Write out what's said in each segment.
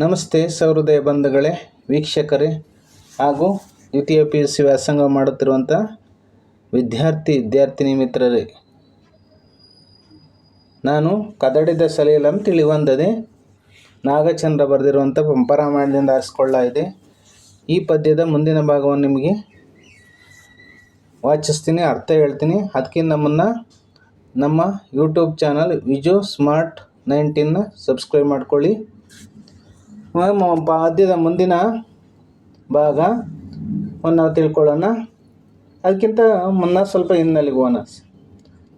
ನಮಸ್ತೆ ಸಹೃದಯ ಬಂಧುಗಳೇ, ವೀಕ್ಷಕರೇ ಹಾಗೂ ದ್ವಿತೀಯ ಪಿ ಯು ಸಿ ವ್ಯಾಸಂಗ ಮಾಡುತ್ತಿರುವಂಥ ವಿದ್ಯಾರ್ಥಿ ವಿದ್ಯಾರ್ಥಿನಿ ಮಿತ್ರರೇ. ನಾನು ಕದಡಿದ ಸಲಿಯಲಂ ತಿಳಿವಂದದೆ ನಾಗಚಂದ್ರ ಬರೆದಿರುವಂಥ ಪಂಪರಾಮಾಯಣದಿಂದ ಆರಿಸ್ಕೊಳ್ಳ ಇದೆ. ಈ ಪದ್ಯದ ಮುಂದಿನ ಭಾಗವನ್ನು ನಿಮಗೆ ವಾಚಿಸ್ತೀನಿ, ಅರ್ಥ ಹೇಳ್ತೀನಿ. ಅದಕ್ಕಿಂತ ಮುನ್ನ ನಮ್ಮ ಯೂಟ್ಯೂಬ್ ಚಾನಲ್ ವಿಜೋ ಸ್ಮಾರ್ಟ್ ನೈನ್ಟೀನ್ನ ಸಬ್ಸ್ಕ್ರೈಬ್ ಮಾಡ್ಕೊಳ್ಳಿ. ಪದ್ಯದ ಮುಂದಿನ ಭಾಗ ನಾವು ತಿಳ್ಕೊಳ್ಳೋಣ. ಅದಕ್ಕಿಂತ ಮುನ್ನ ಸ್ವಲ್ಪ ಹಿನ್ನೆಲೆಗೆ ಹೋಗೋಣ.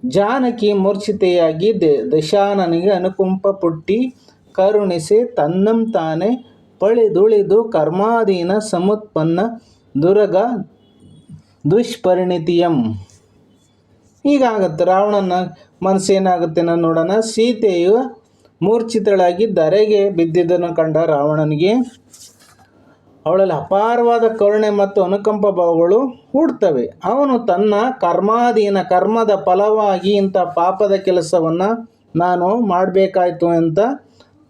ಜಾನಕಿ ಮೂರ್ಛಿತೆಯಾಗಿ ದಶಾನನಿಗೆ ಅನುಕುಂಪ ಪುಟ್ಟಿ ಕರುಣಿಸಿ ತನ್ನಂ ತಾನೇ ಪಳಿದುಳಿದು ಕರ್ಮಾಧೀನ ಸಮುತ್ಪನ್ನ ದುರಗ ದುಷ್ಪರಿಣಿತಿಯಂ. ಹೀಗಾಗುತ್ತೆ, ರಾವಣನ ಮನಸ್ಸು ಏನಾಗುತ್ತೆ ನಾನು ನೋಡೋಣ. ಸೀತೆಯು ಮೂರ್ಛಿತಳಾಗಿ ಧರೆಗೆ ಬಿದ್ದಿದ್ದನ್ನು ಕಂಡ ರಾವಣನಿಗೆ, ಅವಳಲ್ಲಿ ಅಪಾರವಾದ ಕರುಣೆ ಮತ್ತು ಅನುಕಂಪ ಭಾವಗಳು ಹುಡ್ತವೆ. ಅವನು ತನ್ನ ಕರ್ಮಾಧೀನ ಕರ್ಮದ ಫಲವಾಗಿ ಇಂಥ ಪಾಪದ ಕೆಲಸವನ್ನು ನಾನು ಮಾಡಬೇಕಾಯ್ತು ಅಂತ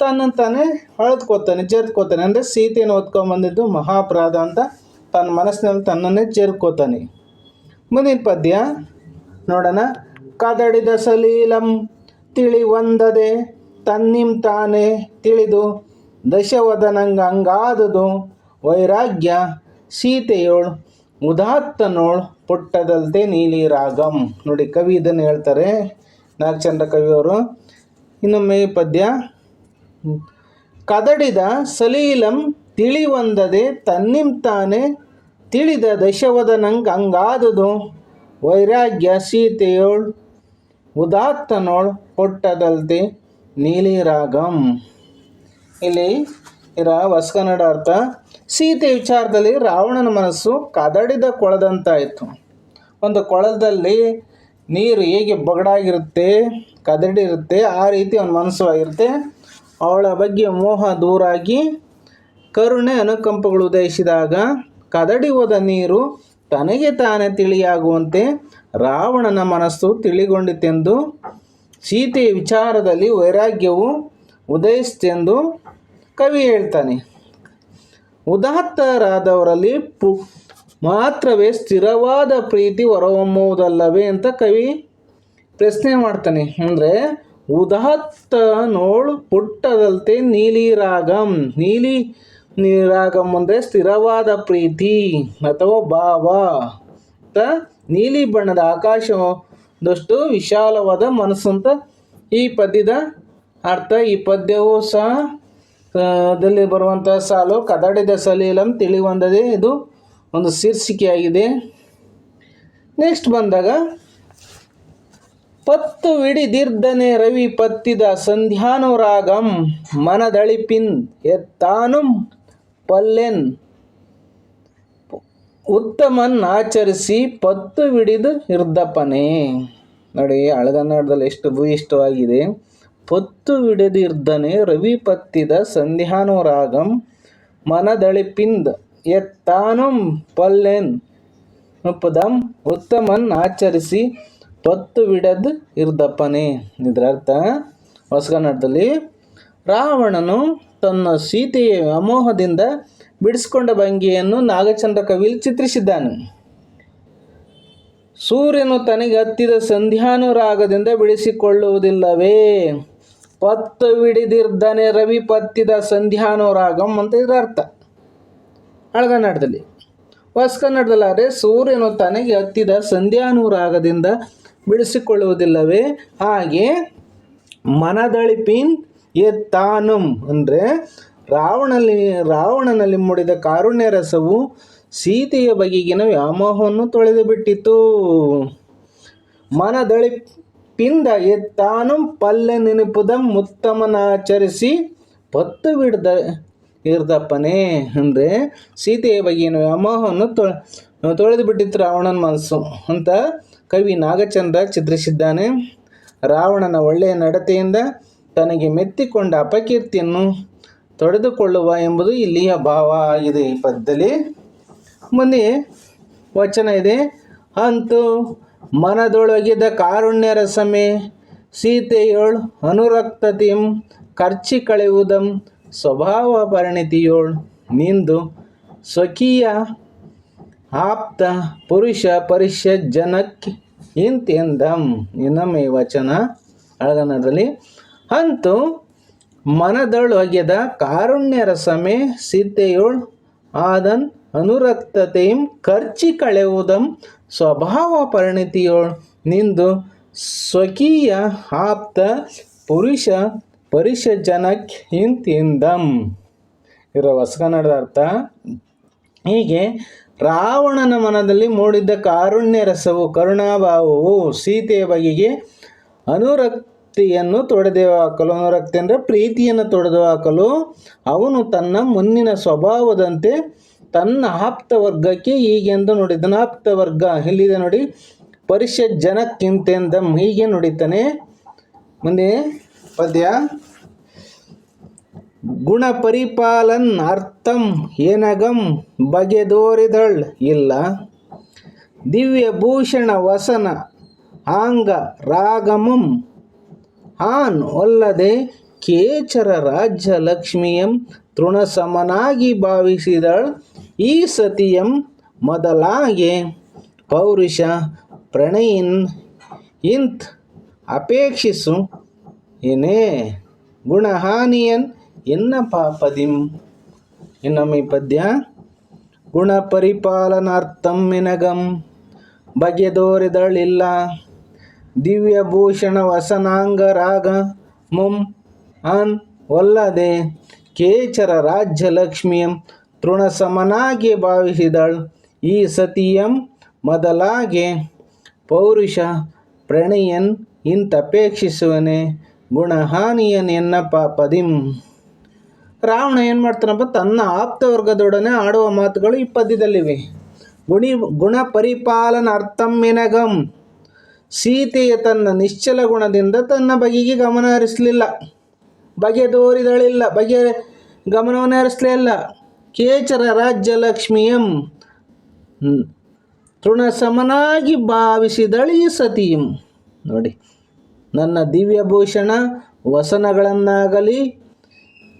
ತನ್ನ ತಾನೇ ಅಳೆದ್ಕೋತಾನೆ ಜರ್ದ್ಕೋತಾನೆ ಅಂದರೆ ಸೀತೆಯನ್ನು ಬಂದಿದ್ದು ಮಹಾಪರಾಧ ಅಂತ ತನ್ನ ಮನಸ್ಸಿನಲ್ಲಿ ತನ್ನನ್ನೇ ಜರ್ಕೋತಾನೆ. ಮುಂದಿನ ಪದ್ಯ ನೋಡೋಣ. ಕದಡಿದ ಸಲೀಲಂ ತಿಳಿವಂದದೆ ತನ್ನಿಂ ತಾನೇ ತಿಳಿದು ದಶವದನಂಗ ಹಂಗಾದುದು ವೈರಾಗ್ಯ ಸೀತೆಯೋಳ್ ಉದಾತ್ತನೋಳ್ ಪುಟ್ಟದಲ್ತೆ ನೀಲಿ ರಾಗಂ. ನೋಡಿ ಕವಿ ಇದನ್ನು ಹೇಳ್ತಾರೆ. ನಾಗಚಂದ್ರ ಕವಿಯವರು ಇನ್ನೊಮ್ಮೆ ಪದ್ಯ. ಕದಡಿದ ಸಲೀಲಂ ತಿಳಿವಂದದೆ ತನ್ನಿಂ ತಾನೇ ತಿಳಿದ ದಶವದನಂಗ ಹಂಗಾದುದು ವೈರಾಗ್ಯ ಸೀತೆಯೋಳ್ ಉದಾತ್ತನೋಳ್ ಪೊಟ್ಟದಲ್ತೆ ನೀಲಿ ರಾಗಂ ಇಲ್ಲಿ ಇರ ಹೊಸಕನ್ನಡ ಅರ್ಥ ಸೀತೆ ವಿಚಾರದಲ್ಲಿ ರಾವಣನ ಮನಸ್ಸು ಕದಡಿದ ಕೊಳದಂತಾಯಿತು. ಒಂದು ಕೊಳದಲ್ಲಿ ನೀರು ಹೇಗೆ ಬಗಡಾಗಿರುತ್ತೆ, ಕದಡಿರುತ್ತೆ, ಆ ರೀತಿ ಅವನ ಮನಸ್ಸು ಆಗಿರುತ್ತೆ. ಅವಳ ಬಗ್ಗೆ ಮೋಹ ದೂರಾಗಿ ಕರುಣೆ ಅನುಕಂಪಗಳು ಉದಯಿಸಿದಾಗ ಕದಡಿ ಹೋದ ನೀರು ತನಗೆ ತಾನೇ ತಿಳಿಯಾಗುವಂತೆ ರಾವಣನ ಮನಸ್ಸು ತಿಳಿಗೊಂಡಿತೆಂದು ಸೀತೆಯ ವಿಚಾರದಲ್ಲಿ ವೈರಾಗ್ಯವು ಉದಯಿಸ್ತೆಂದು ಕವಿ ಹೇಳ್ತಾನೆ. ಉದಾತ್ತರಾದವರಲ್ಲಿ ಪು, ಮಾತ್ರವೇ ಸ್ಥಿರವಾದ ಪ್ರೀತಿ ಹೊರಹೊಮ್ಮುವುದಲ್ಲವೇ ಅಂತ ಕವಿ ಪ್ರಶ್ನೆ ಮಾಡ್ತಾನೆ. ಅಂದರೆ, ಉದಾತ್ತ ನೋಳು ಪುಟ್ಟದಲ್ತೆ ನೀಲಿ ರಾಗಂ, ನೀಲಿ ನೀರಾಗಂ ಅಂದರೆ ಸ್ಥಿರವಾದ ಪ್ರೀತಿ ಅಥವಾ ಭಾವ. ಅಂತ ನೀಲಿ ಬಣ್ಣದ ಆಕಾಶದಷ್ಟು ವಿಶಾಲವಾದ ಮನಸ್ಸು ಅಂತ ಈ ಪದ್ಯದ ಅರ್ಥ. ಈ ಪದ್ಯವು ಸಹ ದಲ್ಲಿ ಬರುವಂಥ ಸಾಲು ಕದಡಿದ ಸಲೀಲಂ ತಿಳಿವಂದದೆ. ಇದು ಒಂದು ಶೀರ್ಷಿಕೆಯಾಗಿದೆ. ನೆಕ್ಸ್ಟ್ ಬಂದಾಗ, ಪತ್ತು ವಿಡಿದಿರ್ದನೆ ರವಿ ಪತ್ತಿದ ಸಂಧ್ಯಾನುರಾಗಂ ಮನದಳಿಪಿನ್ ಎತ್ತಾನುಂ ಪಲ್ಲೆನ್. ಉತ್ತಮನ್ ಆಚರಿಸಿ ಪತ್ತು ಹಿಡಿದು ಇರ್ದಪ್ಪನೇ ನೋಡಿ ಹಳಗನ್ನಡದಲ್ಲಿ ಎಷ್ಟು ಭೂಯಿಷ್ಟವಾಗಿದೆ ಪತ್ತು ಹಿಡಿದು ಇರ್ದನೆ ರವಿ ಪತ್ತಿದ ಸಂಧ್ಯಾನುರಾಗಂ ಮನದಳಿಪಿಂದ ಎತ್ತಾನಂ ಪಲ್ಲೆನ್ ಪದಂ ಉತ್ತಮನ್ ಆಚರಿಸಿ ಪತ್ತು ವಿಡದ್ ಇರ್ದಪ್ಪನೇ ಇದರ ಅರ್ಥ? ಹೊಸಗನ್ನಡದಲ್ಲಿ ರಾವಣನು ತನ್ನ ಸೀತೆಯ ವ್ಯಾಮೋಹದಿಂದ ಬಿಡಿಸಿಕೊಂಡ ಭಂಗಿಯನ್ನು ನಾಗಚಂದ್ರ ಕವಿಯಲ್ಲಿ ಚಿತ್ರಿಸಿದ್ದಾನೆ. ಸೂರ್ಯನು ತನಗೆ ಹತ್ತಿದ ಸಂಧ್ಯಾನುರಾಗದಿಂದ ಬಿಡಿಸಿಕೊಳ್ಳುವುದಿಲ್ಲವೇ? ಪತ್ತು ಹಿಡಿದಿರ್ದನೆ ರವಿ ಪತ್ತಿದ ಸಂಧ್ಯಾನುರಾಗಂ ಅಂತ ಇದರ ಅರ್ಥ. ಹಳಗನ್ನಡದಲ್ಲಿ ಹೊಸ ಕನ್ನಡದಲ್ಲಾದರೆ ಸೂರ್ಯನು ತನಗೆ ಹತ್ತಿದ ಸಂಧ್ಯಾನುರಾಗದಿಂದ ಬಿಡಿಸಿಕೊಳ್ಳುವುದಿಲ್ಲವೇ? ಹಾಗೆ ಮನದಳಿಪಿನ್ ಎತ್ತಾನುಂ ಅಂದರೆ ರಾವಣನಲ್ಲಿ ರಾವಣನಲ್ಲಿ ಮೂಡಿದ ಕಾರುಣ್ಯ ರಸವು ಸೀತೆಯ ಬಗೆಗಿನ ವ್ಯಾಮೋಹವನ್ನು ತೊಳೆದು ಬಿಟ್ಟಿತು. ಮನದಳಿಪಿಂದ ಎತ್ತಾನು ಪಲ್ಲೆ ನೆನಪುದಂ ಮುತ್ತಮನಾಚರಿಸಿ ಪತ್ತು ಬಿಡ್ದ, ಇರ್ದಪ್ಪನೇ. ಅಂದರೆ ಸೀತೆಯ ಬಗೆಗಿನ ವ್ಯಾಮೋಹವನ್ನು ತೊಳೆ, ತೊಳೆದು ಬಿಟ್ಟಿತ್ತು ರಾವಣನ ಮನಸ್ಸು ಅಂತ ಕವಿ ನಾಗಚಂದ್ರ ಚಿತ್ರಿಸಿದ್ದಾನೆ. ರಾವಣನ ಒಳ್ಳೆಯ ನಡತೆಯಿಂದ ತನಗೆ ಮೆತ್ತಿಕೊಂಡ ಅಪಕೀರ್ತಿಯನ್ನು ತೊಡೆದುಕೊಳ್ಳುವ ಎಂಬುದು ಇಲ್ಲಿಯ ಭಾವ ಆಗಿದೆ ಈ ಪದ್ಯದಲ್ಲಿ ಮುಂದೆ ವಚನ ಇದೆ. ಅಂತೂ ಮನದೊಳಗಿದ ಕಾರುಣ್ಯ ರಸಮೆ ಸೀತೆಯೋಳ್ ಅನುರಕ್ತತಿಂ ಖರ್ಚಿ ಕಳೆಯುವುದಂ ಸ್ವಭಾವ ಪರಿಣಿತಿಯೋಳ್, ನಿಂದು ಸ್ವಕೀಯ ಆಪ್ತ ಪುರುಷ ಪರಿಷ ಜನಕ್ಕೆ ಇಂತೆಂದಂ ಇನ್ನೊಮ್ಮೆ ವಚನ ಅಳಗನದಲ್ಲಿ. ಅಂತೂ ಮನದೊಳಗೆದ ಕಾರುಣ್ಯ ರಸಮೆ ಸಿದ್ಧೆಯೋಳ್ ಆದನ್ ಅನುರಕ್ತತೆಯಂ ಖರ್ಚಿ ಕಳೆಯುವುದಂ ಸ್ವಭಾವ ಪರಿಣಿತಿಯೋಳ್ ನಿಂದು ಸ್ವಕೀಯ ಆಪ್ತ ಪುರುಷ ಪರಿಷ ಜನಕ್ ಹಿಂತಿಂದಂ. ಇರೋ ಹೊಸ ಕನ್ನಡದ ಅರ್ಥ? ಹೀಗೆ ರಾವಣನ ಮನದಲ್ಲಿ ಮೂಡಿದ್ದ ಕಾರುಣ್ಯ ರಸವು ಕರುಣಾಭಾವವು ಸೀತೆಯ ಬಗೆಗೆ ಅನುರಕ್ತಿಯನ್ನು ತೊಡೆದು ಹಾಕಲು ಪ್ರೀತಿಯನ್ನು ತೊಡೆದು ಹಾಕಲು, ಅವನು ತನ್ನ ಮುನ್ನಿನ ಸ್ವಭಾವದಂತೆ ತನ್ನ ಆಪ್ತ ವರ್ಗಕ್ಕೆ ಹೀಗೆಂದು ನುಡಿದನು ಆಪ್ತ ವರ್ಗ ಇಲ್ಲಿದೆ ನೋಡಿ? ಪರಿಷತ್ ಜನಕ್ಕಿಂತೆಂದ ಹೀಗೆ ನುಡಿತಾನೆ ಮುಂದೆ ಪದ್ಯ. ಗುಣ ಪರಿಪಾಲನ್ ಅರ್ಥಂ ಏನಗಂ ಬಗೆದೋರಿದಳ್ ಇಲ್ಲ. ದಿವ್ಯ ಭೂಷಣ ವಸನ ಆಂಗ ರಾಗಮಂ ಆನ್ ಕೇಚರ ರಾಜ್ಯ ಲಕ್ಷ್ಮಿಯಂ ತೃಣಸಮನಾಗಿ ಭಾವಿಸಿದಳ್ ಈ ಸತಿಯಂ ಮೊದಲಾಗೆ ಪೌರುಷ ಪ್ರಣಯಿನ್ ಇಂತ್ ಅಪೇಕ್ಷಿಸು ಏನೇ ಗುಣಹಾನಿಯನ್ ಎನ್ನ ಪಾಪದಿಂ. ಇನ್ನೊಮ್ಮೆ ಪದ್ಯ. ಗುಣ ಪರಿಪಾಲನಾರ್ಥಂ ಮಿನಗಂ ಬಗೆದೋರಿದಳಿಲ್ಲ. ದಿವ್ಯ ವಸನಾಂಗರಾಗ ವಸನಾಂಗ ರಾಗ ಮುಂ ಅನ್ ಒಲ್ಲದೆ ಕೇಚರ ರಾಜ್ಯ ಲಕ್ಷ್ಮಿಯಂ ತೃಣಸಮನಾಗಿ ಭಾವಿಸಿದಳು ಈ ಸತಿಯಂ ಮೊದಲಾಗೆ ಪೌರುಷ ಪ್ರಣಯನ್ ಇಂತಪೇಕ್ಷಿಸುವನೆ ಗುಣಹಾನಿಯನ್ ಎನ್ನ ಪದಿಂ. ರಾವಣ ಏನು ಮಾಡ್ತಾನಪ್ಪ ತನ್ನ ಆಪ್ತ ವರ್ಗದೊಡನೆ ಆಡುವ ಮಾತುಗಳು ಈ ಪದ್ಯದಲ್ಲಿವೆ. ಗುಣಿ ಗುಣ ಪರಿಪಾಲನ ಅರ್ಥಂ ಮಿನಗಂ ಸೀತೆಯ ತನ್ನ ನಿಶ್ಚಲ ಗುಣದಿಂದ ತನ್ನ ಬಗೆಗೆ ಗಮನ ಹರಿಸಲಿಲ್ಲ. ಬಗೆ ತೋರಿದಳಿಲ್ಲ, ಬಗೆ ಗಮನವನ್ನು ಹರಿಸಲೇ ಇಲ್ಲ. ಕೇಚರ ರಾಜ್ಯ ಲಕ್ಷ್ಮಿಯಂ ತೃಣ ಸಮನಾಗಿ ಭಾವಿಸಿದಳಿ ಸತಿಯಂ ನೋಡಿ, ನನ್ನ ದಿವ್ಯಭೂಷಣ ವಸನಗಳನ್ನಾಗಲಿ,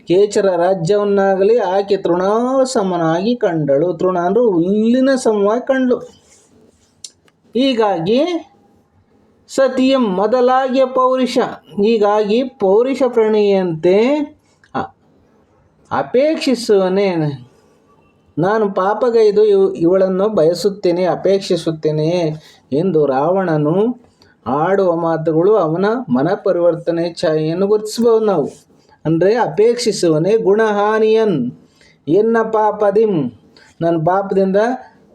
ಕೇಚರ ರಾಜ್ಯವನ್ನಾಗಲಿ ಆಕೆ ತೃಣಸಮನಾಗಿ ಕಂಡಳು. ತೃಣ ಅಂದ್ರೆ ಹುಲ್ಲಿನ ಸಮವಾಗಿ ಕಂಡಳು. ಹೀಗಾಗಿ ಸತಿಯಂ ಮೊದಲಾಗಿಯ ಪೌರುಷ. ಹೀಗಾಗಿ ಪೌರುಷ ಪ್ರಣಯಂತೆ ಅಪೇಕ್ಷಿಸುವನೆ. ನಾನು ಪಾಪಗೈದು ಇವು, ಇವಳನ್ನು ಬಯಸುತ್ತೇನೆ, ಅಪೇಕ್ಷಿಸುತ್ತೇನೆ ಎಂದು ರಾವಣನು ಆಡುವ ಮಾತುಗಳು ಅವನ ಮನ ಪರಿವರ್ತನೆ ಛಾಯೆಯನ್ನು ಗುರುತಿಸಬಹುದು ನಾವು. ಅಂದರೆ ಅಪೇಕ್ಷಿಸುವನೆ ಗುಣಹಾನಿಯನ್. ಎನ್ನ ಪಾಪದಿಂ. ನನ್ನ ಪಾಪದಿಂದ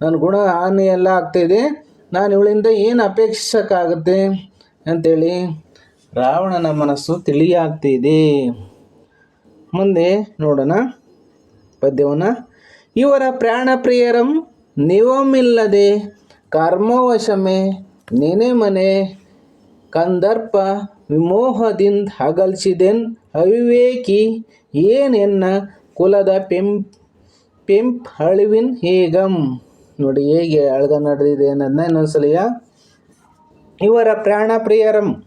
ನನ್ನ ಗುಣ ಹಾನಿ ಎಲ್ಲ ಆಗ್ತಾಯಿದೆ ನಾನು ಇವಳಿಂದ ಏನು ಅಪೇಕ್ಷಿಸೋಕ್ಕಾಗುತ್ತೆ? ಅಂಥೇಳಿ ರಾವಣನ ಮನಸ್ಸು ತಿಳಿಯಾಗ್ತಿದೆ. ಮುಂದೆ ನೋಡೋಣ ಪದ್ಯವನ್ನು. ಇವರ ಪ್ರಾಣಪ್ರಿಯರಂ ನಿವಮಿಲ್ಲದೆ ಕರ್ಮವಶಮೆ ನೆನೆ ಮನೆ ಕಂದರ್ಪ ವಿಮೋಹದಿಂದ ಹಗಲ್ಸಿದೆನ್ ಅವಿವೇಕಿ ಏನೆನ್ನ ಕುಲದ ಪೆಂಪ್ ಪೆಂಪ್ ಅಳಿವಿನ್ ಹೇಗಂ? ನೋಡಿ ಹೇಗೆ ಅಳ್ಗ ನಡೆದಿದೆ ಅನ್ನೋದನ್ನ ಇನ್ನೊಂದ್ಸಲಿಯ ಇವರ ಪ್ರಾಣಪ್ರಿಯರಂ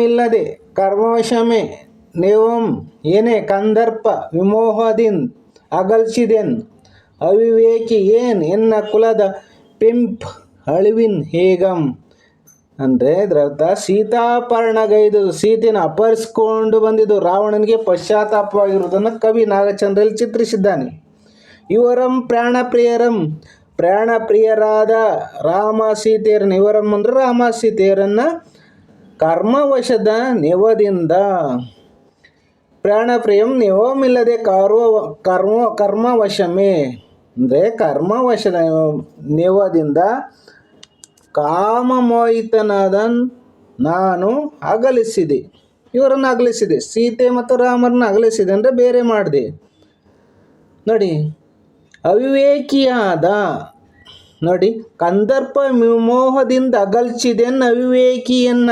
ಇಲ್ಲದೆ ಕರ್ಮವಶಮೆ. ನೇವಂ ಏನೇ ಕಂದರ್ಪ ವಿಮೋಹದಿನ್ ಅಗಲ್ಸಿದೆನ್ ಅವಿವೇಕಿ ಏನ್ ಎನ್ನ ಕುಲದ ಪಿಂಪ್ ಅಳಿವಿನ್ ಹೇಗಂ. ಅಂದರೆ ಇದರ ಅರ್ಥ ಸೀತಾಪರ್ಣಗೈದು ಸೀತೆನ ಅಪಹರಿಸ್ಕೊಂಡು ಬಂದಿದ್ದು ರಾವಣನಿಗೆ ಪಶ್ಚಾತ್ತಾಪವಾಗಿರುವುದನ್ನು ಕವಿ ನಾಗಚಂದ್ರಲ್ಲಿ ಚಿತ್ರಿಸಿದ್ದಾನೆ. ಇವರಂ ಪ್ರಾಣಪ್ರಿಯರಂ. ಪ್ರಾಣಪ್ರಿಯರಾದ ರಾಮ ಸೀತೆಯರನ್ನು ಇವರಂ ಅಂದರೆ ರಾಮ ಸೀತೆಯರನ್ನು ಕರ್ಮವಶದ ನೆವದಿಂದ. ಪ್ರಾಣಪ್ರಿಯಂ ನೆವಮಿಲ್ಲದೆ ಕರ್ವ, ಕರ್ಮ, ಕರ್ಮವಶಮೇ. ಅಂದರೆ ಕರ್ಮವಶದ ನೆವದಿಂದ ಕಾಮಮೋಹಿತನಾದ ನಾನು ಅಗಲಿಸಿದೆ. ಇವರನ್ನು ಅಗಲಿಸಿದೆ. ಸೀತೆ ಮತ್ತು ರಾಮರನ್ನು ಅಗಲಿಸಿದೆ ಅಂದರೆ ಬೇರೆ ಮಾಡಿದೆ. ನೋಡಿ ಅವಿವೇಕಿಯಾದ. ನೋಡಿ, ಕಂದರ್ಪ ವಿಮೋಹದಿಂದ ಅಗಲ್ಚಿದೆನ್ನ ಅವಿವೇಕಿಯನ್ನ.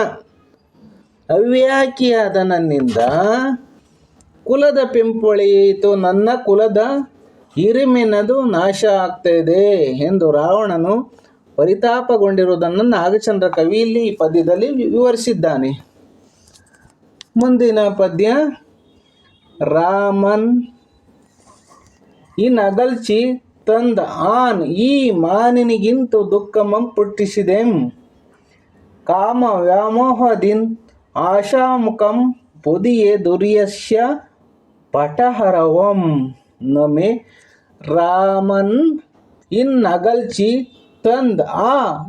ಅವಿವೇಕಿಯಾದ ನನ್ನಿಂದ ಕುಲದ ಪಿಂಪೊಳಿಯಿತು, ನನ್ನ ಕುಲದ ಹಿರಿಮೆನದು ನಾಶ ಆಗ್ತಾ ಎಂದು ರಾವಣನು ಪರಿತಾಪಗೊಂಡಿರುವುದನ್ನು ನಾಗಚಂದ್ರ ಕವಿ ಇಲ್ಲಿ ಈ ಪದ್ಯದಲ್ಲಿ ವಿವರಿಸಿದ್ದಾನೆ. ಮುಂದಿನ ಪದ್ಯ, ರಾಮನ್ ಇನಗಲ್ಚಿ ತಂದ ಆನ್ ಈ ಮಾನಿನಿಗಿಂತ ದುಃಖಮಂ ಪುಟ್ಟಿಸಿದೆಂ. ಕಾಮ ವ್ಯಾಮೋಹದಿನ್ ಆಶಾಮುಖಂ ಪುದಿಯೆ ದುರ್ಯಸ್ಯ ಪಟಹರವಂ. ನಮೆ ರಾಮನ್ ಇನ್ನಗಲ್ಚಿ ತಂದ್ ಆ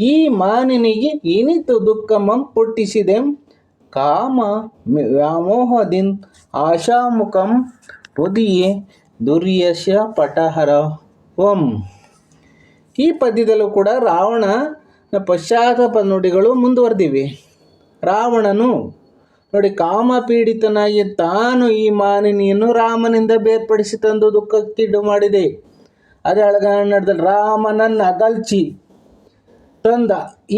ಈ ಮಾನಿನಿಗೆ ಇನಿತು ದುಃಖಮಂ ಪುಟ್ಟಿಸಿದೆಂ. ಕಾಮ ವ್ಯಾಮೋಹದಿನ್ ಆಶಾಮುಖಂ ಪುದಿಯೆ ದುರ್ಯಶ ಪಟಹರವಂ ಈ ಪದ್ಯದಲ್ಲೂ ಕೂಡ ರಾವಣ ಪಶ್ಚಾತ್ತಾಪ ನುಡಿಗಳು ಮುಂದುವರೆದಿವೆ. ರಾವಣನು ನೋಡಿ ಕಾಮಪೀಡಿತನಾಗಿ ತಾನು ಈ ಮಾನಿನಿಯನ್ನು ರಾಮನಿಂದ ಬೇರ್ಪಡಿಸಿ ತಂದು ದುಃಖಕ್ಕಿಡು ಮಾಡಿದೆ. ಅದೇ ನಡೆದಲ್ಲಿ ರಾಮನನ್ನ ಅಗಲ್ಚಿ ತಂದ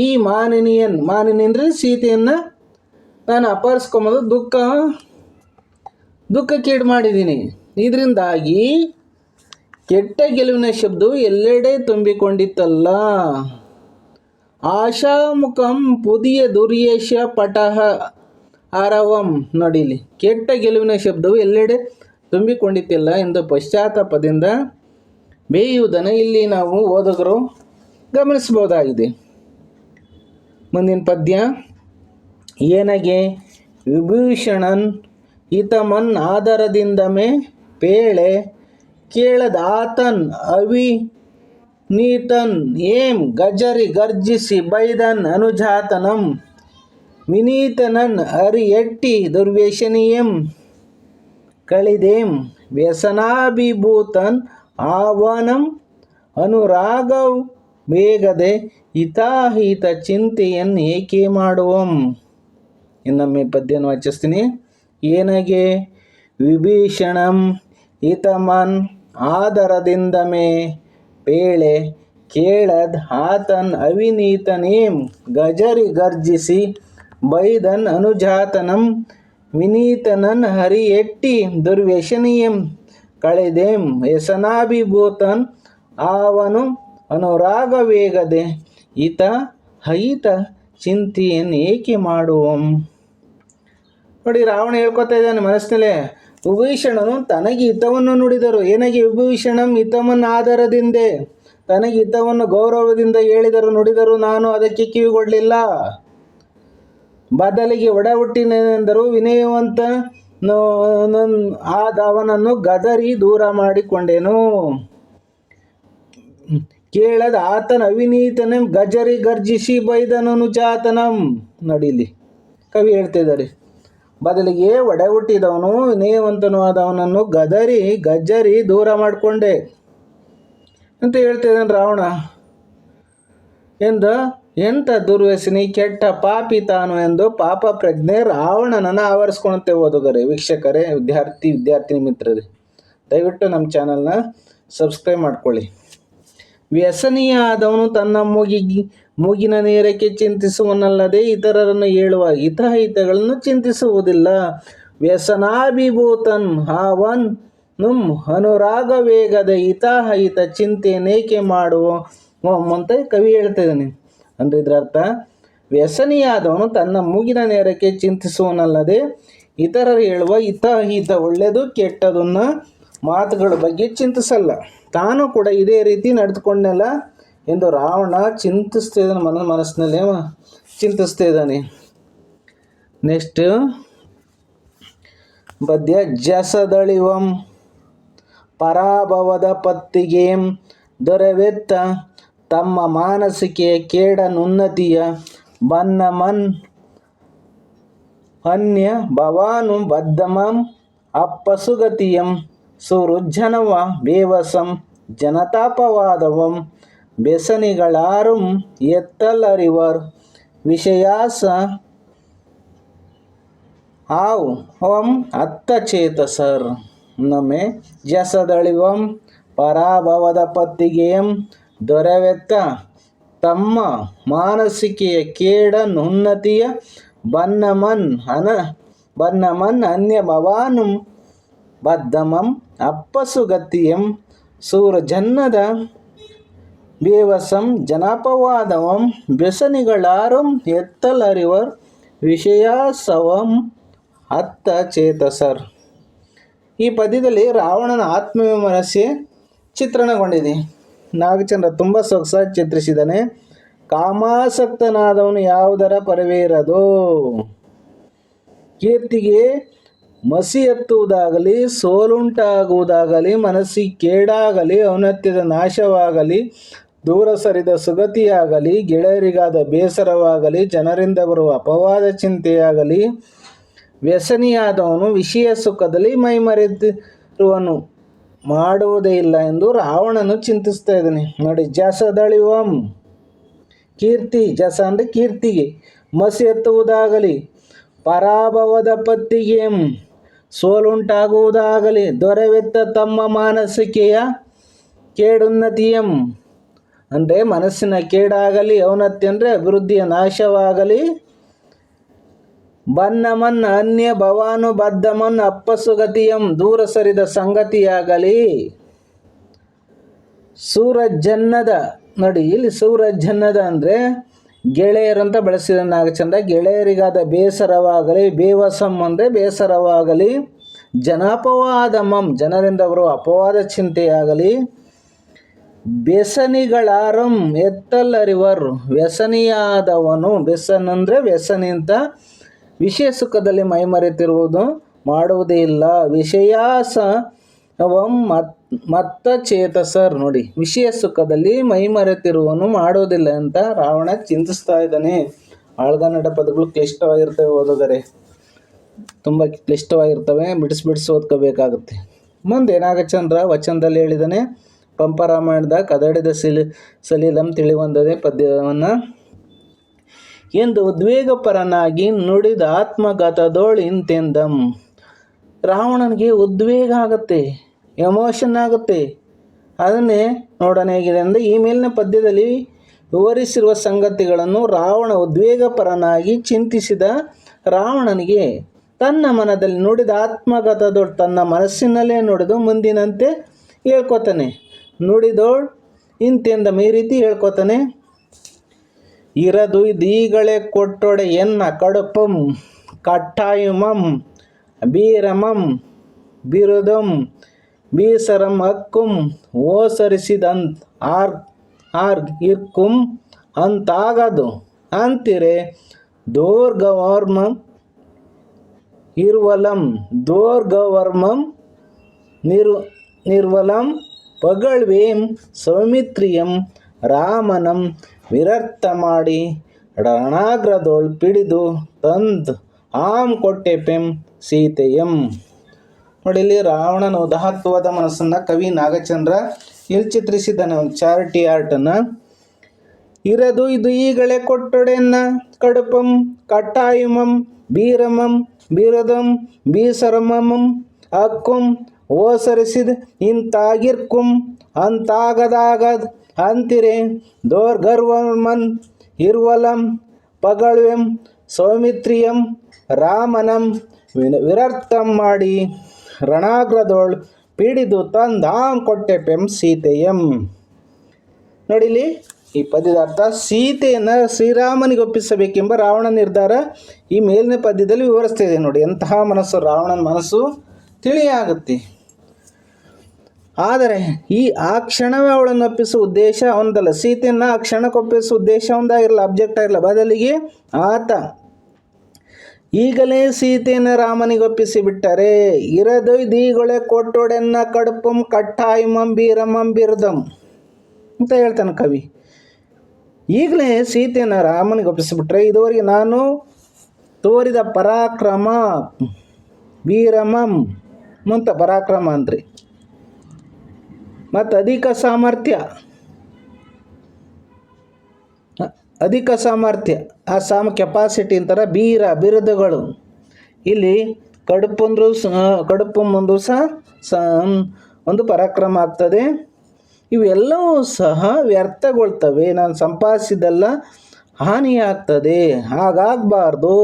ಈ ಮಾನಿನಿಯನ್ ಮಾನಿನಿ ಅಂದರೆ ಸೀತೆಯನ್ನು ನಾನು ಅಪಹರಿಸ್ಕೊಂಬಂದು ದುಃಖ ದುಃಖಕ್ಕೀಡು ಮಾಡಿದ್ದೀನಿ. ಇದರಿಂದಾಗಿ ಕೆಟ್ಟ ಗೆಲುವಿನ ಶಬ್ದವು ಎಲ್ಲೆಡೆ ತುಂಬಿಕೊಂಡಿತ್ತಲ್ಲ. ಆಶಾಮುಖಂ ಪುದಿಯ ದುರ್ಯೇಶ ಪಟಹ ಆರವಂ ನೋಡಿಲಿ, ಕೆಟ್ಟ ಗೆಲುವಿನ ಶಬ್ದವು ಎಲ್ಲೆಡೆ ತುಂಬಿಕೊಂಡಿತ್ತಿಲ್ಲ ಎಂದು ಪಶ್ಚಾತ್ತಾಪದಿಂದ ಬೇಯುವುದನ್ನು ಇಲ್ಲಿ ನಾವು ಓದುಗರು ಗಮನಿಸಬಹುದಾಗಿದೆ. ಮುಂದಿನ ಪದ್ಯ, ಏನಗೆ ವಿಭೂಷಣನ್ ಈತಮನ್ ಆಧಾರದಿಂದಮೇ ಪೇಳೆ ಕೇಳದಾತನ್ ಅವಿ ನೀತನ್ ಏಂ ಗಜರಿ ಗರ್ಜಿಸಿ ಬೈದನ್ ಅನುಜಾತನಂ. ವಿನೀತನನ್ ಅರಿ ಎಟ್ಟಿ ದುರ್ವ್ಯಸನಿಯಂ ಕಳಿದೇಂ ವ್ಯಸನಾಭಿಭೂತನ್ ಆವನಂ ಅನುರಾಗವ್ ಬೇಗದೆ ಹಿತಾಹಿತ ಚಿಂತೆಯನ್ನು ಏಕೆ ಮಾಡುವಂ. ಇನ್ನೊಮ್ಮೆ ಪದ್ಯವನ್ನು ವಾಚಿಸ್ತೀನಿ. ಏನಗೆ? ವಿಭೀಷಣಂ. ಹಿತಮನ್ ಆದರದಿಂದ ಮೇ ಪೇಳೆ ಕೇಳದ್ ಆತನ್ ಅವಿನೀತನೇಂ ಗಜರಿ ಗರ್ಜಿಸಿ ಬೈದನ್ ಅನುಜಾತನಂ ವಿನೀತನನ್ ಹರಿ ಎಟ್ಟಿ ದುರ್ವ್ಯಶನೀಯಂ ಕಳೆದೇಂ ವ್ಯಸನಾಭಿಭೂತನ್ ಅವನು ಅನುರಾಗವೇಗದೆ ಹಿತ ಹೈತ ಚಿಂತೆಯನ್ನು ಏಕೆ ಮಾಡುವಂ? ನೋಡಿ ರಾವಣ ಹೇಳ್ಕೊತಾ ಇದ್ದಾನೆ ಮನಸ್ಸಿನಲ್ಲೇ. ವಿಭೀಷಣನು ತನಗೆ ಹಿತವನ್ನು ನುಡಿದರು. ಏನಾಗಿ ವಿಭೀಷಣಂ ಹಿತಮನ್ನ ಆಧಾರದಿಂದೆ ತನಗೆ ಹಿತವನ್ನು ಗೌರವದಿಂದ ಹೇಳಿದರು, ನುಡಿದರು, ನಾನು ಅದಕ್ಕೆ ಕಿವಿಗೊಡಲಿಲ್ಲ. ಬದಲಿಗೆ ಒಡ ಹುಟ್ಟಿನೆಂದರು ವಿನಯವಂತ ಆದ ಅವನನ್ನು ಗದರಿ ದೂರ ಮಾಡಿಕೊಂಡೆನು. ಕೇಳದ ಆತನ ಅವಿನೀತನ ಗಜರಿ ಗರ್ಜಿಸಿ ಬೈದನನು ಚಾತನಂ ನಡೀಲಿ. ಕವಿ ಹೇಳ್ತಿದ್ದಾರೆ ಬದಲಿಗೆ ಒಡೆ ಹುಟ್ಟಿದವನು ವಿನಯವಂತನು ಆದವನನ್ನು ಗದರಿ, ಗಜ್ಜರಿ ದೂರ ಮಾಡಿಕೊಂಡೆ. ಅಂತ ಹೇಳ್ತಿದ್ದಾನೆ ರಾವಣ. ಎಂದು ಎಂಥ ದುರ್ವ್ಯಸನಿ, ಕೆಟ್ಟ ಪಾಪಿ ತಾನು ಎಂದು ಪಾಪ ಪ್ರಜ್ಞೆ ರಾವಣನನ್ನು ಆವರಿಸ್ಕೊಳುತ್ತೆ ಓದುಗರೆ, ವೀಕ್ಷಕರೇ, ವಿದ್ಯಾರ್ಥಿ ವಿದ್ಯಾರ್ಥಿನಿ ಮಿತ್ರರೇ. ದಯವಿಟ್ಟು ನಮ್ಮ ಚಾನಲ್ನ ಸಬ್ಸ್ಕ್ರೈಬ್ ಮಾಡ್ಕೊಳ್ಳಿ. ವ್ಯಸನೀಯ ಆದವನು ತನ್ನ ಮೂಗಿಗೆ ಮೂಗಿನ ನೇರಕ್ಕೆ ಚಿಂತಿಸುವನಲ್ಲದೆ ಇತರರನ್ನು ಹೇಳುವ ಹಿತಹಿತಗಳನ್ನು ಚಿಂತಿಸುವುದಿಲ್ಲ. ವ್ಯಸನಾಭಿಭೂತನ್ ಹಾವನ್ ನುಮ್ ಅನುರಾಗ ವೇಗದ ಹಿತಾಹಿತ ಚಿಂತೆಯನ್ನೇಕೆ ಮಾಡುವ ಅಂತ ಕವಿ ಹೇಳ್ತಾ ಇದ್ದಾನೆ. ಅಂದರೆ ಇದರ ಅರ್ಥ, ವ್ಯಸನಿಯಾದವನು ತನ್ನ ಮೂಗಿನ ನೇರಕ್ಕೆ ಚಿಂತಿಸುವನಲ್ಲದೆ ಇತರರು ಹೇಳುವ ಹಿತಾಹಿತ ಒಳ್ಳೆಯದು ಕೆಟ್ಟದನ್ನು ಮಾತುಗಳ ಬಗ್ಗೆ ಚಿಂತಿಸಲ್ಲ. ತಾನು ಕೂಡ ಇದೇ ರೀತಿ ನಡೆದುಕೊಂಡಲ್ಲ ಎಂದು ರಾವಣ ಚಿಂತಿಸ್ತಾ ಇದ್ದಾನೆ ಮನ ಮನಸ್ಸಿನಲ್ಲಿ. ಚಿಂತಿಸ್ತಾ ಇದ್ದಾನೆ. ನೆಕ್ಸ್ಟ್ ಬದ್ಯ ಜಸದಳಿವಂ, ಪರಾಭವದ ಪತ್ತಿಗೆಂ, ದೊರೆವೆತ್ತ ತಮ್ಮ ಮಾನಸಿಕೆಯ ಕೇಡನುನ್ನತಿಯ ಬನ್ನ ಮನ್ ಅನ್ಯ ಭವಾನು ಬದ್ಧಮಂ ಅಪ್ಪಸುಗತಿಯಂ ಸುರುಜ್ಜನವ ಬೇವಸಂ, ಜನತಾಪವಾದವಂ. ಬೆಸನಿಗಳಾರುಂ ಎತ್ತಲರಿವರ್. ವಿಷಯಾಸ ಆವ್ ಓಂ ಚೇತಸರ್. ನಮ್ಮೆ ಜಸದಳಿವಂ ಪರಾಭವದ ಪತ್ತಿಗೆಯಂ ದೊರೆವೆತ್ತ. ತಮ್ಮ ಮಾನಸಿಕೆಯ ಕೇಡನ್ನುನ್ನತಿಯ ಬನ್ನಮನ್ ಅನ ಬನ್ನಮನ್ ಅನ್ಯ ಭವಾನು ಬದ್ಧಮಂ ಅಪ್ಪಸುಗತಿಯಂ. ಸೂರಜನ್ನದ ಬೇವಸಂ ಜನಪವಾದವಂ ವ್ಯಸನಿಗಳಾರಂ ಎತ್ತಲರಿವರ್ ವಿಷಯಾಸವಂ ಅತ್ತ ಚೇತಸರ್. ಈ ಪದ್ಯದಲ್ಲಿ ರಾವಣನ ಆತ್ಮವಿಮರ್ಶೆ ಚಿತ್ರಣಗೊಂಡಿದೆ. ನಾಗಚಂದ್ರ ತುಂಬ ಸೊಗಸಾಗಿ ಚಿತ್ರಿಸಿದ್ದಾನೆ. ಕಾಮಾಸಕ್ತನಾದವನು ಯಾವುದರ ಪರವೇ ಇರದು? ಕೀರ್ತಿಗೆ ಮಸಿ ಎತ್ತುವುದಾಗಲಿ, ಸೋಲುಂಟಾಗುವುದಾಗಲಿ, ಮನಸ್ಸಿಗೆ ಕೇಡಾಗಲಿ ಔನತ್ಯದ ನಾಶವಾಗಲಿ ದೂರ ಸರಿದ ಸುಗತಿಯಾಗಲಿ, ಗೆಳೆಯರಿಗಾದ ಬೇಸರವಾಗಲಿ, ಜನರಿಂದ ಬರುವ ಅಪವಾದ ಚಿಂತೆಯಾಗಲಿ, ವ್ಯಸನಿಯಾದವನು ವಿಷಯ ಸುಖದಲ್ಲಿ ಮೈಮರೆದಿರುವನು. ಮಾಡುವುದೇ ಇಲ್ಲ ಎಂದು ರಾವಣನು ಚಿಂತಿಸ್ತಾ ಇದ್ದಾನೆ. ನೋಡಿ ಜಸದಳಿವಂ ಕೀರ್ತಿ, ಜಸ ಅಂದರೆ ಕೀರ್ತಿಗೆ. ಮಸಿ ಎತ್ತುವುದಾಗಲಿ, ಪರಾಭವದ ಪತ್ತಿಗೆ ಸೋಲುಂಟಾಗುವುದಾಗಲಿ, ದೊರೆವೆತ್ತ ತಮ್ಮ ಮಾನಸಿಕೆಯ ಕೇಡುನ್ನತಿಯಂ. ಅಂದರೆ ಮನಸ್ಸಿನ ಕೇಡಾಗಲಿ ಔನ್ನತ್ಯ ಅಂದರೆ ಅಭಿವೃದ್ಧಿಯ ನಾಶವಾಗಲಿ. ಬನ್ನಮನ್ ಅನ್ಯ ಭವಾನು ಬದ್ಧಮನ್ ಅಪ್ಪಸುಗತಿಯಂ ದೂರ ಸರಿದ ಸಂಗತಿಯಾಗಲಿ. ಸೂರಜನ್ನದ ನೋಡಿ, ಇಲ್ಲಿ ಸೂರಜನ್ನದ ಅಂದರೆ ಗೆಳೆಯರಂತ ಬಳಸಿದ ನಾಗಚಂದ ಗೆಳೆಯರಿಗಾದ ಬೇಸರವಾಗಲಿ, ಬೇವಸಂ ಅಂದರೆ ಬೇಸರವಾಗಲಿ. ಜನಾಪವಾದಮಂ, ಜನರಿಂದ ಬರುವ ಅಪವಾದ ಚಿಂತೆಯಾಗಲಿ. ವ್ಯಸನಿಗಳಾರಂ ಎತ್ತಲ್ಲರಿವರ್ ವ್ಯಸನಿಯಾದವನು ಬೆಸನ್ ಅಂದರೆ ವ್ಯಸನಿ ಅಂತ ವಿಷಯ ಸುಖದಲ್ಲಿ ಮೈಮರೆತಿರುವುದು ಮಾಡುವುದೇ ಇಲ್ಲ. ವಿಷಯಾಸ ಅವಂ ಮತ್ ಮತ್ತ ಚೇತಸರ್ ನೋಡಿ, ವಿಷಯ ಸುಖದಲ್ಲಿ ಮೈಮರೆತಿರುವನು ಮಾಡೋದಿಲ್ಲ ಅಂತ ರಾವಣ ಚಿಂತಿಸ್ತಾ ಇದ್ದಾನೆ. ಆಳ್ಗನ್ನಡ ಪದಗಳು ಕ್ಲಿಷ್ಟವಾಗಿರ್ತವೆ ಓದೋದರೆ ತುಂಬ ಕ್ಲಿಷ್ಟವಾಗಿರ್ತವೆ ಬಿಡಿಸಿ ಬಿಡಿಸಿ ಓದ್ಕೋಬೇಕಾಗುತ್ತೆ. ಮುಂದೆ ನಾಗಚಂದ್ರ ವಚನದಲ್ಲಿ ಹೇಳಿದ್ದಾನೆ ಪಂಪರಾಮಾಯಣದ ಕದಡಿದ ಸಿಲಿ, ಸಲೀಲಂ ತಿಳಿವಂದದೆ ಪದ್ಯವನ್ನು. ಎಂದು ಉದ್ವೇಗಪರನಾಗಿ ನುಡಿದ ಆತ್ಮಗತದೋಳು ಇಂತೆಂದಂ. ರಾವಣನಿಗೆ ಉದ್ವೇಗ ಆಗುತ್ತೆ, ಎಮೋಷನ್ ಆಗುತ್ತೆ. ಅದನ್ನೇ ನೋಡೋಣ ಹೇಗಿದೆ ಅಂದರೆ ಈ ಮೇಲಿನ ಪದ್ಯದಲ್ಲಿ ವಿವರಿಸಿರುವ ಸಂಗತಿಗಳನ್ನು ರಾವಣ ಉದ್ವೇಗಪರನಾಗಿ ಚಿಂತಿಸಿದ ರಾವಣನಿಗೆ ತನ್ನ ಮನದಲ್ಲಿ ನುಡಿದ ಆತ್ಮಗತದೋಳು ತನ್ನ ಮನಸ್ಸಿನಲ್ಲೇ ನುಡಿದು ಮುಂದಿನಂತೆ ಹೇಳ್ಕೊತಾನೆ. ನುಡಿದೋಳ್ ಇಂತೆಂದ ಮೇ ರೀತಿ ಹೇಳ್ಕೊತಾನೆ, ಇರದು ದೀಗಳೆ ಕೊಟ್ಟೊಡೆ ಎನ್ನ ಕಡುಪಂ, ಕಟ್ಟಾಯುಮಂ, ಬೀರಮಂ, ಬಿರುದಂ, ಬೀಸರಂ ಅಕ್ಕುಂ ಓಸರಿಸಿದಂತ್ ಆರ್ ಆರ್ ಇರ್ಕುಂ, ಅಂತಾಗದು. ಅಂತಿರೆ, ದೋರ್ಗವರ್ಮಂ ಇರ್ವಲಂ, ದೋರ್ಗವರ್ಮಂ ನಿರ್, ನಿರ್ವಲಂ ಪಗಳ್ವೇಂ ಸೌಮಿತ್ರಿಯಂ ರಾಮನಂ ವಿರಕ್ತ ಮಾಡಿ ರಣಾಗ್ರದೊಳ್ ಪಿಡಿದು ತಂದ್ ಆಂ ಕೊಟ್ಟೆ ಪೆಂ ಸೀತೆಯಂ. ನೋಡಿ ಇಲ್ಲಿ ರಾವಣನ ಉದಾಹತ್ವದ ಮನಸ್ಸನ್ನು ಕವಿ ನಾಗಚಂದ್ರ ಇಲ್ಲಿ ಚಿತ್ರಿಸಿದ್ದಾನೆ ಒಂದು ಚಾರಿಟಿ ಆರ್ಟನ್ನು. ಇರದು ಇದು ಈಗಳೇ ಕೊಟ್ಟೊಡೆನ್ನ ಕಡುಪಂ, ಕಟ್ಟಾಯುಮಂ, ಬೀರಮಂ, ಬೀರದಂ, ಬೀಸರಮಮಂ ಅಕ್ಕುಂ ಓಸರಿಸಿದ ಇಂತಾಗಿರ್ಕುಂ ಅಂತಾಗದಾಗದ್ ಅಂತಿರೆ, ದೋರ್ಗರ್ವಮನ್ ಇರ್ವಲಂ, ಪಗಳ್ವೆಂ, ಸೌಮಿತ್ರಿಯಂ, ರಾಮನಂ ವಿರರ್ಥಂ ಮಾಡಿ ರಣಾಗ್ರದೋಳ್ ಪಿಡಿದು ತಂದಾಂ ಕೊಟ್ಟೆ ಪೆಂ ಸೀತೆಯಂ. ನೋಡಿಲಿ ಈ ಪದ್ಯದ ಅರ್ಥ ಸೀತೆಯನ್ನು ಶ್ರೀರಾಮನಿಗೆ ಒಪ್ಪಿಸಬೇಕೆಂಬ ರಾವಣ ನಿರ್ಧಾರ ಈ ಮೇಲಿನ ಪದ್ಯದಲ್ಲಿ ವಿವರಿಸ್ತಾ ಇದೆ ನೋಡಿ. ಎಂತಹ ಮನಸ್ಸು, ರಾವಣನ ಮನಸ್ಸು ತಿಳಿಯಾಗುತ್ತೆ. ಆದರೆ ಈ ಆ ಕ್ಷಣವೇ ಅವಳನ್ನು ಒಪ್ಪಿಸುವ ಉದ್ದೇಶ ಒಂದಲ್ಲ ಸೀತೆಯನ್ನು ಆ ಕ್ಷಣಕ್ಕೆ ಒಪ್ಪಿಸುವ ಉದ್ದೇಶ ಒಂದಾಗಿರಲ್ಲ ಅಬ್ಜೆಕ್ಟ್ ಆಗಿರಲ್ಲ. ಬದಲಿಗೆ ಆತ ಈಗಲೇ ಸೀತೆಯನ್ನು ರಾಮನಿಗೆ ಒಪ್ಪಿಸಿ ಬಿಟ್ಟರೆ ಇರದೊಯ್ದೀಗೊಳೆ ಕೊಟ್ಟೊಡೆನ್ನ ಕಡುಪಂ ಕಟ್ಟಾಯ್ ಮಂಬೀರಂ ಅಂಬಿರ್ದಂ ಅಂತ ಹೇಳ್ತಾನೆ ಕವಿ. ಈಗಲೇ ಸೀತೆಯನ್ನು ರಾಮನಿಗೆ ಒಪ್ಪಿಸಿಬಿಟ್ರೆ ಇದುವರೆಗೆ ನಾನು ತೋರಿದ ಪರಾಕ್ರಮ, ವೀರಮಂ ಮುಂತ ಪರಾಕ್ರಮ ಅಂದ್ರಿ. ಮತ್ತು ಅಧಿಕ ಸಾಮರ್ಥ್ಯ. ಅಧಿಕ ಸಾಮರ್ಥ್ಯ. ಆ ಸಾಮ ಕೆಪಾಸಿಟಿ ಅಂತಾರೆ ಬೀರ ಬಿರುದುಗಳು. ಇಲ್ಲಿ ಕಡುಪಂದ್ರು ಕಡುಪು ಮುಂದು ಸಹ ಒಂದು ಪರಾಕ್ರಮ ಆಗ್ತದೆ. ಇವೆಲ್ಲವೂ ಸಹ ವ್ಯರ್ಥಗೊಳ್ತವೆ. ನಾನು ಸಂಪಾದಿಸಿದೆಲ್ಲ ಹಾನಿಯಾಗ್ತದೆ. ಹಾಗಾಗಬಾರ್ದು.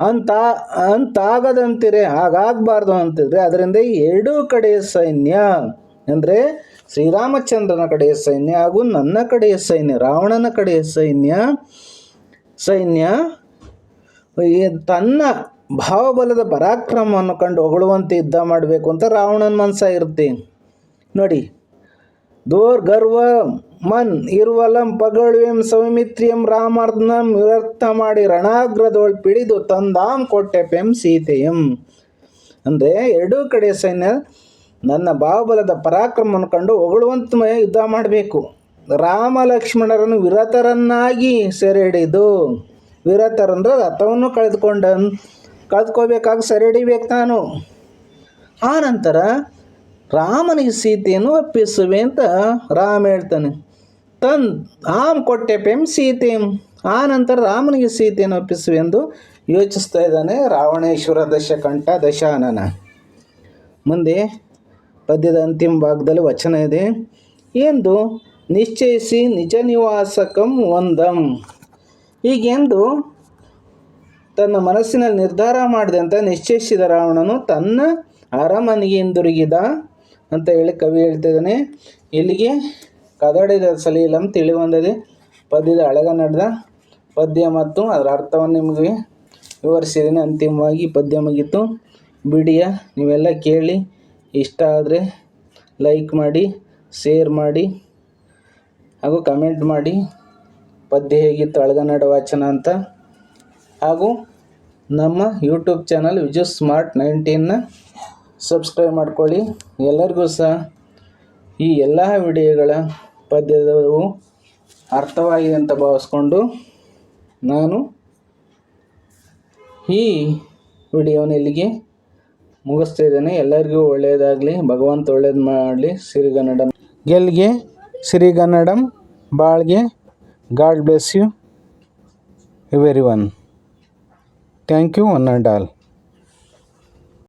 ಅಂತ, ಅಂತಾಗದಂತಿರೆ, ಹಾಗಾಗಬಾರ್ದು ಅಂತಿದ್ರೆ ಅದರಿಂದ ಎರಡೂ ಕಡೆ ಸೈನ್ಯ. ಅಂದರೆ ಶ್ರೀರಾಮಚಂದ್ರನ ಕಡೆಯ ಸೈನ್ಯ ಹಾಗೂ ನನ್ನ ಕಡೆಯ ಸೈನ್ಯ, ರಾವಣನ ಕಡೆಯ ಸೈನ್ಯ ಸೈನ್ಯ ತನ್ನ ಭಾವಬಲದ ಪರಾಕ್ರಮವನ್ನು ಕಂಡು ಹೊಗಳುವಂತೆ ಯುದ್ಧ ಮಾಡಬೇಕು ಅಂತ ರಾವಣನ ಮನಸ್ಸ ಇರುತ್ತೆ. ನೋಡಿ ದೋರ್ ಗರ್ವ ಮನ್ ಇರುವಲಂ ಪಗಳುವೆಂ ಸೌಮಿತ್ರಿಯಂ ರಾಮಾರ್ಧನಂ ವ್ಯರ್ಥ ಮಾಡಿ ರಣಾಗ್ರದೊಳ್ ಪಿಡಿದು ತಂದಾಂ ಕೊಟ್ಟೆ ಪೆಂ ಸೀತೆಯಂ. ಅಂದರೆ ಎರಡೂ ಕಡೆ ಸೈನ್ಯ ನನ್ನ ಬಾಹುಬಲದ ಪರಾಕ್ರಮವನ್ನು ಕಂಡು ಹೊಗಳುವಂತ ಯುದ್ಧ ಮಾಡಬೇಕು. ರಾಮ ಲಕ್ಷ್ಮಣರನ್ನು ವಿರತರನ್ನಾಗಿ ಸೆರೆ ಹಿಡಿದು ವಿರತರಂದ್ರೆ ರಥವನ್ನು ಕಳೆದುಕೊಂಡ, ಕಳೆದುಕೋಬೇಕಾಗ ಸೆರೆ ಹಿಡಿಬೇಕು ನಾನು. ಆ ನಂತರ ರಾಮನಿಗೆ ಸೀತೆಯನ್ನು ಒಪ್ಪಿಸುವೆ ಅಂತ ರಾಮ ಹೇಳ್ತಾನೆ. ತನ್, ಆಮ್ ಕೊಟ್ಟೆ ಪೆಂ ಸೀತೆಂ. ಆ ನಂತರ ರಾಮನಿಗೆ ಸೀತೆಯನ್ನು ಒಪ್ಪಿಸುವೆ ಎಂದು ಯೋಚಿಸ್ತಾ ಇದ್ದಾನೆ ರಾವಣೇಶ್ವರ ದಶಕಂಠ ದಶಾನನ. ಮುಂದೆ ಪದ್ಯದ ಅಂತಿಮ ಭಾಗದಲ್ಲಿ ವಚನ ಇದೆ. ಎಂದು ನಿಶ್ಚಯಿಸಿ ನಿಜ ನಿವಾಸಕಂ ಒಂದಂ. ಹೀಗೆಂದು ತನ್ನ ಮನಸ್ಸಿನಲ್ಲಿ ನಿರ್ಧಾರ ಮಾಡಿದಂತೆ ನಿಶ್ಚಯಿಸಿದ ರಾವಣನು ತನ್ನ ಅರಮನೆಗೆ ಹಿಂದಿರುಗಿದ ಅಂತ ಹೇಳಿ ಕವಿ ಹೇಳ್ತಿದ್ದಾನೆ. ಇಲ್ಲಿಗೆ ಕದಡಿದ ಸಲೀಲಂ ತಿಳಿ ಬಂದಿದೆ ಪದ್ಯದ ಹಳೆಗನ್ನಡದ ಪದ್ಯ ಮತ್ತು ಅದರ ಅರ್ಥವನ್ನು ನಿಮಗೆ ವಿವರಿಸಿದ್ದೀನಿ. ಅಂತಿಮವಾಗಿ ಪದ್ಯ ಮುಗೀತು. ಬಿಡಿಯ ನೀವೆಲ್ಲ ಕೇಳಿ. ಇಷ್ಟ ಆದರೆ ಲೈಕ್ ಮಾಡಿ ಶೇರ್ ಮಾಡಿ, ಹಾಗೂ ಕಮೆಂಟ್ ಮಾಡಿ. ಪದ್ಯ ಹೇಗಿತ್ತು ಅಳಗನ್ನಡ ವಾಚನ ಅಂತ. ಹಾಗೂ ನಮ್ಮ ಯೂಟ್ಯೂಬ್ ಚಾನಲ್ ವಿಜು ಸ್ಮಾರ್ಟ್ ನೈನ್ಟೀನ್ನ ಸಬ್ಸ್ಕ್ರೈಬ್ ಮಾಡ್ಕೊಳ್ಳಿ. ಎಲ್ಲರಿಗೂ ಸಹ ಈ ಎಲ್ಲ ವಿಡಿಯೋಗಳ ಪದ್ಯದವು ಅರ್ಥವಾಗಿದೆ ಅಂತ ಭಾವಿಸ್ಕೊಂಡು ನಾನು ಈ ವಿಡಿಯೋನ ಇಲ್ಲಿಗೆ ಮುಗಿಸ್ತಾ ಇದ್ದೇನೆ. ಎಲ್ಲರಿಗೂ ಒಳ್ಳೆಯದಾಗಲಿ ಭಗವಂತ ಒಳ್ಳೇದು ಮಾಡಲಿ. ಸಿರಿಗನ್ನಡಂ ಗೆಲ್ಗೆ ಸಿರಿಗನ್ನಡಂ ಬಾಳ್ಗೆ, God bless you everyone. Thank you, one and all.